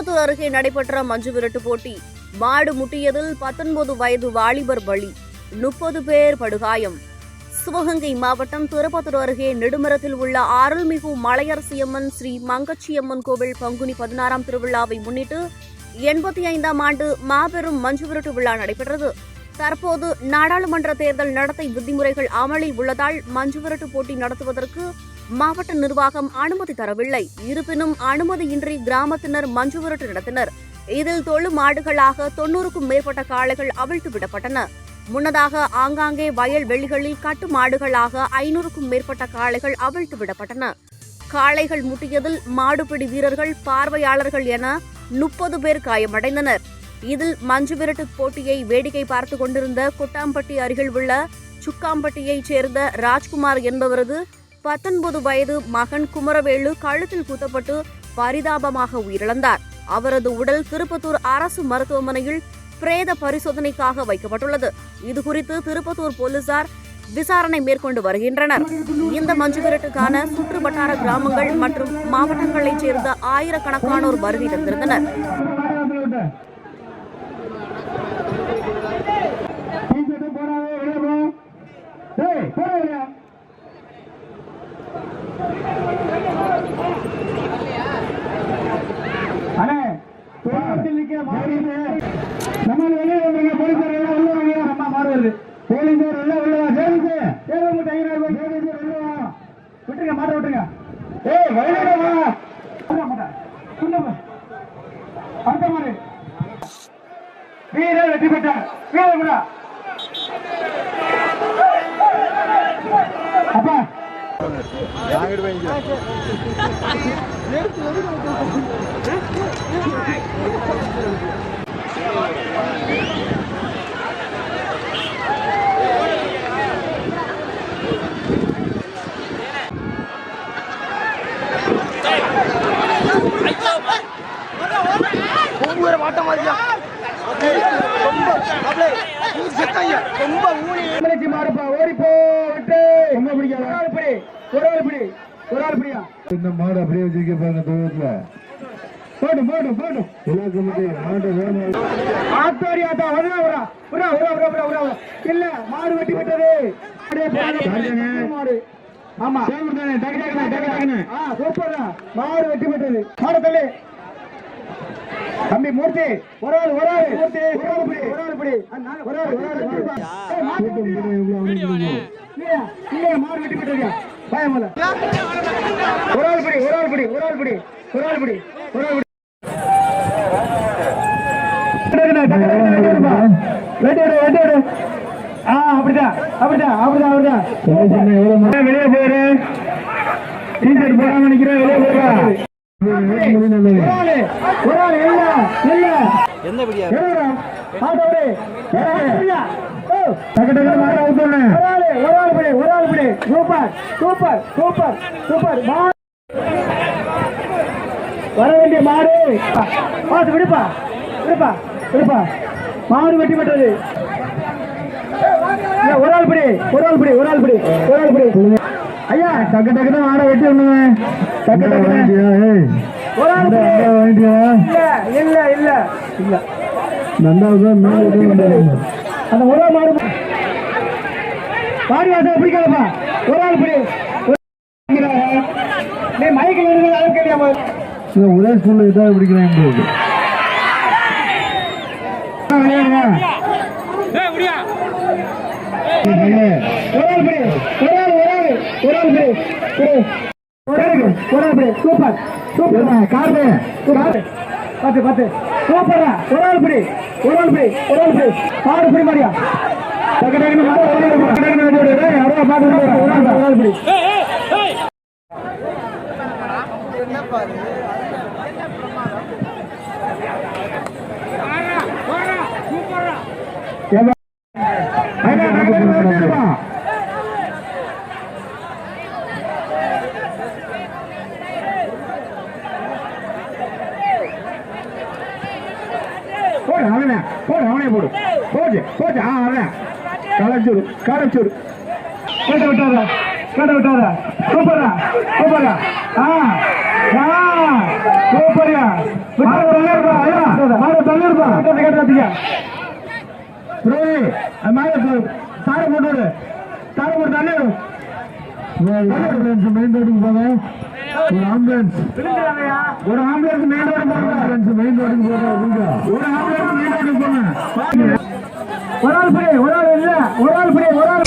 திருப்பத்தூர் அருகே நடைபெற்ற மஞ்சு விரட்டு போட்டி. மாடு முட்டியதில் பத்தொன்பது வயது வாலிபர் பலி. முப்பது பேர் படுகாயம். சிவகங்கை மாவட்டம் திருப்பத்தூர் அருகே நெடுமரத்தில் உள்ள அருள்மிகு மலையரசியம்மன் ஸ்ரீ மங்கச்சியம்மன் கோவில் பங்குனி பதினாறாம் திருவிழாவை முன்னிட்டு எண்பத்தி ஐந்தாம் ஆண்டு மாபெரும் மஞ்சு விரட்டு விழா நடைபெற்றது. தற்போது நாடாளுமன்ற தேர்தல் நடத்தை விதிமுறைகள் அமலில் உள்ளதால் மஞ்சு விரட்டு போட்டி நடத்துவதற்கு மாவட்ட நிர்வாகம் அனுமதி தரவில்லை. இருப்பினும் அனுமதியின்றி கிராமத்தினர் மஞ்சுவிரட்டு நடத்தினர். இதில் தொழு மாடுகளாக தொன்னூறுக்கும் மேற்பட்ட காளைகள் அவிழ்த்து விடப்பட்டன. முன்னதாக ஆங்காங்கே வயல் வெளிகளில் கட்டு மாடுகளாக ஐநூறுக்கும் மேற்பட்ட காளைகள் அவிழ்த்து விடப்பட்டன. காளைகள் முட்டியதில் மாடுபிடி வீரர்கள் பார்வையாளர்கள் என முப்பது பேர் காயமடைந்தனர். இதில் மஞ்சு விரட்டு போட்டியை வேடிக்கை பார்த்து கொண்டிருந்த கொட்டாம்பட்டி அருகில் உள்ள சுக்காம்பட்டியைச் சேர்ந்த ராஜ்குமார் என்பவரது பத்தொன்பது வயது மகன் குமரவேலு கழுத்தில் குத்தப்பட்டு பரிதாபமாக உயிரிழந்தார். அவரது உடல் திருப்பத்தூர் அரசு மருத்துவமனையில் பிரேத பரிசோதனைக்காக வைக்கப்பட்டுள்ளது. இதுகுறித்து திருப்பத்தூர் போலீசார் விசாரணை மேற்கொண்டு வருகின்றனர். இந்த மஞ்சு விரட்டுக்கான சுற்று வட்டார கிராமங்கள் மற்றும் மாவட்டங்களைச் சேர்ந்த ஆயிரக்கணக்கானோர் வருகை தந்திருந்தனர். வீரர் வெற்றி பெற்றார் வீரர் கூட அப்பா தமிழச்சி மாறுப்பா ஓடிப்போ விட்டு ரொம்ப பிடிக்காது ஒரு ஆள் பிடி ஒரு ஆள் பிடி ஒரு ஆள் பிடியா இந்த மாடு அப்படியே வச்சிருக்க பாருங்க தோட்டத்துல போட்டும் போட்டும் போட்டும் எல்லாருக்கும் மாடு வேணும். ஆத்தாடி ஆத்தா வரா வரா வரா வரா வரா வரா வரா இல்ல மாடு வெட்டி விட்டது. மாடு ஆமா. டக்கு டக்கு டக்குனு. ஆ சூப்பர்டா மாடு வெட்டி விட்டது மாடு தள்ளு. தம்பி மூர்த்தி ஒரு ஆள் ஒரு ஆள். மூர்த்தி. ஒரு ஆள் பிடி ஒரு ஆள் பிடி ஒரு ஆள் ஒரு ஆள். இல்லையா? மாடு வெட்டி ஒரு ஆள் பிடி ஒரு ஆள் பிடி ஒரு ஆள் பிடி ஒரு ஆள் பிடி ஒரு ஆள் பிடி வெட்டி விடு வெட்டி விடு. ஆ அப்படிதான் அப்படிதான் அப்படிதான் அப்படிதான். வெளியே போயிரு. டீஷர்ட் போடாம நிக்கிறேன் வெளியே போயிரு. வர வேண்டிய மாடு பார்த்து விடுப்பா விடுப்பா விடுப்பா மாடு வெட்டி விட்டது ஒரு ஆள் பிடி ஒரு ஆள் பிடி ஒரு ஆள் பிடி ஒரு ஆள் பிடி. ஐயா டக்கு டக்குன்னு மாடை வெட்டி விடணுங்க பிடி? இல்ல இல்ல இல்ல. அந்த ஒரு மாடு மாடி வாசல் பிடிக்காதப்பா. ஒரு ஆள் பிடி. நீ மைக்கில் இருந்து அளவு கேட்காம இது ஒரே ஸ்கூல்ல இதாக போகுது. விளையாடுங்க. ஒரு ஆள் பிடி. ஒரு ஆள் ஒரு ஆள். ஒரு ஆள் பிடி. பிடி. ஒரு ஆள் பிடி ஒரு ஆள் பிடி சூப்பர் சூப்பர் கார்டு கார்டு பத்து பத்து சூப்பரா ஒரு ஆள் பிடி ஒரு ஆள் பிடி ஒரு ஆள் பிடி பிடி பிடி. டக்கு டக்குனு மாடு விடு. டேய், அவ்வளோ பார்த்து விடு. ஒரு ஆள் பிடி, ஒரு ஆள் பிடி ஏப்பா. ஐயா, டக்கு டக்குனு மாடு எடுப்பா. போடு அவனே. போடு அவனே போடு. போச்சு போச்சு. ஆ அவன். களைச்சூடு களைச்சூடு. கேட்ட விட்டாரா கேட்ட விட்டாரா சூப்பரா சூப்பரா ஆ ஆ சூப்பரியா தள்ளி இருப்பா கேட்டாத்தீங்க புரோஹி அது மேல சாரை போட்டு விடு. சாரை போட்டு தள்ளி விடு. ஆம்புலன்ஸ் மெயின் ரோடுக்கு ஒரு ஆம்புலன்ஸ் ஒரு ஆம்புலன்ஸ் மெயின் ரோடு போங்க ஆம்புலன்ஸ் மெயின் ரோடுக்கு போங்க ஒரு ஆம்புலன்ஸ் மெயின் ரோடு போங்க. ஒரு ஆள் ஃப்ரீ ஒரு ஆள் இல்ல. ஒரு ஆள் ஃப்ரீ ஒரு ஆள்